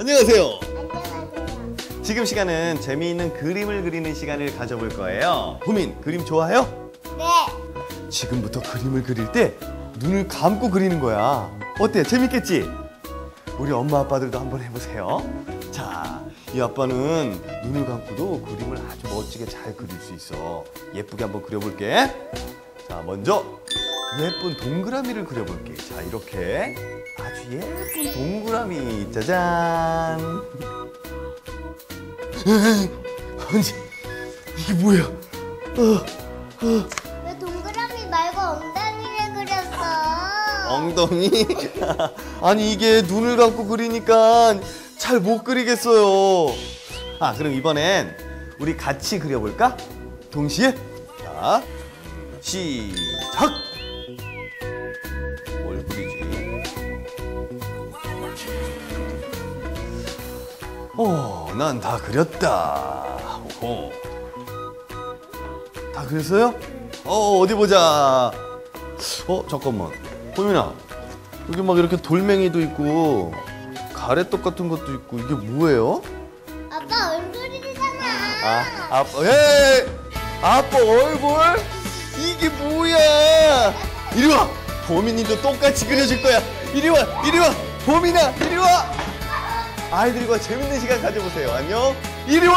안녕하세요. 안녕하세요. 지금 시간은 재미있는 그림을 그리는 시간을 가져볼 거예요. 보민, 그림 좋아해요? 네. 지금부터 그림을 그릴 때 눈을 감고 그리는 거야. 어때? 재밌겠지? 우리 엄마 아빠들도 한번 해보세요. 자, 이 아빠는 눈을 감고도 그림을 아주 멋지게 잘 그릴 수 있어. 예쁘게 한번 그려볼게. 자, 먼저 예쁜 동그라미를 그려볼게. 자, 이렇게 예쁜 동그라미. 짜잔. 아니, 이게 뭐야? 어. 왜 동그라미 말고 엉덩이를 그렸어? 엉덩이? 아니 이게 눈을 감고 그리니까 잘 못 그리겠어요. 아 그럼 이번엔 우리 같이 그려볼까? 동시에 자 시작. 어, 난 다 그렸다. 오호. 다 그렸어요? 어 어디 보자. 어 잠깐만 호민아 여기 막 이렇게 돌멩이도 있고 가래떡 같은 것도 있고 이게 뭐예요? 아빠 얼굴이잖아. 아 아빠 에 아빠 얼굴 이게 뭐야 이리 와 보민이도 똑같이 그려줄 거야 이리 와 이리 와 보민아 이리 와 아이들과 재밌는 시간 가져보세요. 안녕. 이리 와